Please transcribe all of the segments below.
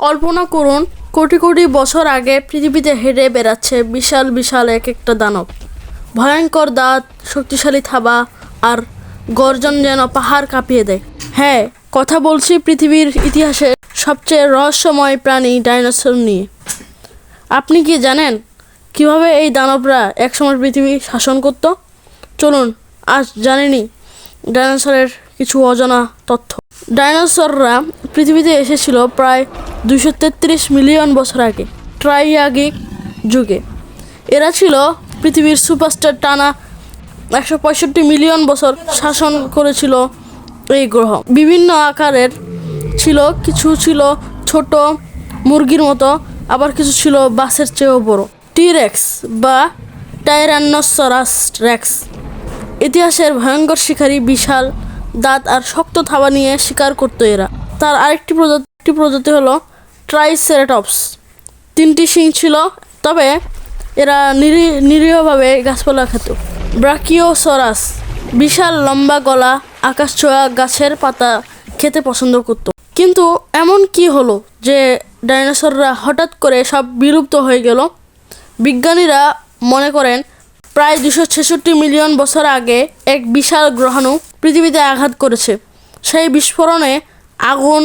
কল্পনা করুন, কোটি কোটি বছর আগে পৃথিবীতে হেঁটে বেড়াচ্ছে বিশাল বিশাল এক একটা দানব। ভয়ঙ্কর দাঁত, শক্তিশালী থাবা আর গর্জন যেন পাহাড় কাঁপিয়ে দেয়। হ্যাঁ কথা বলছি পৃথিবীর ইতিহাসে সবচেয়ে রহস্যময় প্রাণী ডাইনোসর নিয়ে। আপনি কি জানেন কীভাবে এই দানবরা একসময় পৃথিবী শাসন করত? চলুন, আজ জানেনি ডাইনোসরের কিছু অজানা তথ্য। ডাইনোসররা পৃথিবীতে এসেছিল প্রায় দুশো মিলিয়ন বছর আগে ট্রাইয়াগিক যুগে। এরা ছিল পৃথিবীর সুপারস্টার টানা একশো পঁয়ষট্টি মিলিয়ন বছর শাসন করেছিল এই গ্রহ। বিভিন্ন আকারের ছিল, কিছু ছিল ছোট মুরগির মতো, আবার কিছু ছিল বাসের চেয়েও বড়। টিরেক্স বা টাইরানোসরাস রেক্স ইতিহাসের ভয়ঙ্কর শিকারী, বিশাল দাঁত আর শক্ত থাবা নিয়ে শিকার করতো এরা। তার আরেকটি প্রজাতি প্রজাতি হলো ট্রাইসেরাটপস তিনটি শিং ছিল, তবে এরা নিরী নিরীহভাবে গাছপালা খেত। ব্রাকিওসরাস বিশাল লম্বা গলা, আকাশ ছোঁয়া গাছের পাতা খেতে পছন্দ করত। কিন্তু এমন কি হলো যে ডাইনোসররা হঠাৎ করে সব বিলুপ্ত হয়ে গেল? বিজ্ঞানীরা মনে করেন, প্রায় দুশো ছেষট্টি মিলিয়ন বছর আগে এক বিশাল গ্রহাণু পৃথিবীতে আঘাত করেছে। সেই বিস্ফোরণে আগুন,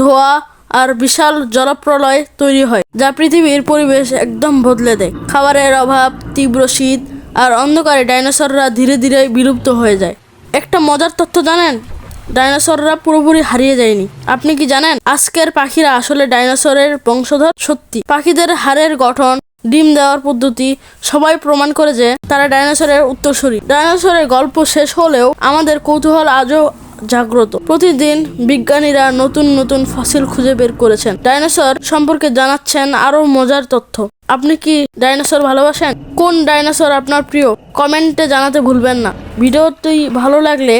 ধোঁয়া আর বিশাল জলপ্রলয় তৈরি হয়, যা পৃথিবীর পরিবেশ একদম বদলে দেয়। খাবারের অভাব, তীব্র শীত আর অন্ধকারে ডাইনোসররা ধীরে ধীরে বিলুপ্ত হয়ে যায়। একটা মজার তথ্য জানেন? ডাইনোসররা পুরোপুরি হারিয়ে যায়নি। আপনি কি জানেন আজকের পাখিরা আসলে ডাইনোসরের বংশধর? সত্যি, পাখিদের হাড়ের গঠন, ডিম দেওয়ার পদ্ধতি সবাই প্রমাণ করে যে তারা ডাইনোসরের উত্তরসূরি। ডাইনোসরের গল্প শেষ হলেও আমাদের কৌতূহল আজও জাগ্রত। প্রতিদিন বিজ্ঞানীরা নতুন নতুন ফসিল খুঁজে বের করেছেন। ডাইনোসর সম্পর্কে জানাচ্ছেন আরও মজার তথ্য। আপনি কি ডাইনোসর ভালোবাসেন? কোন ডাইনোসর আপনার প্রিয়? কমেন্টে জানাতে ভুলবেন না। ভিডিওটি ভালো লাগলে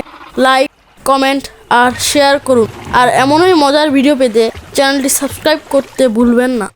লাইক, কমেন্ট আর শেয়ার করুন। আর এমনই মজার ভিডিও পেতে চ্যানেলটি সাবস্ক্রাইব করতে ভুলবেন না।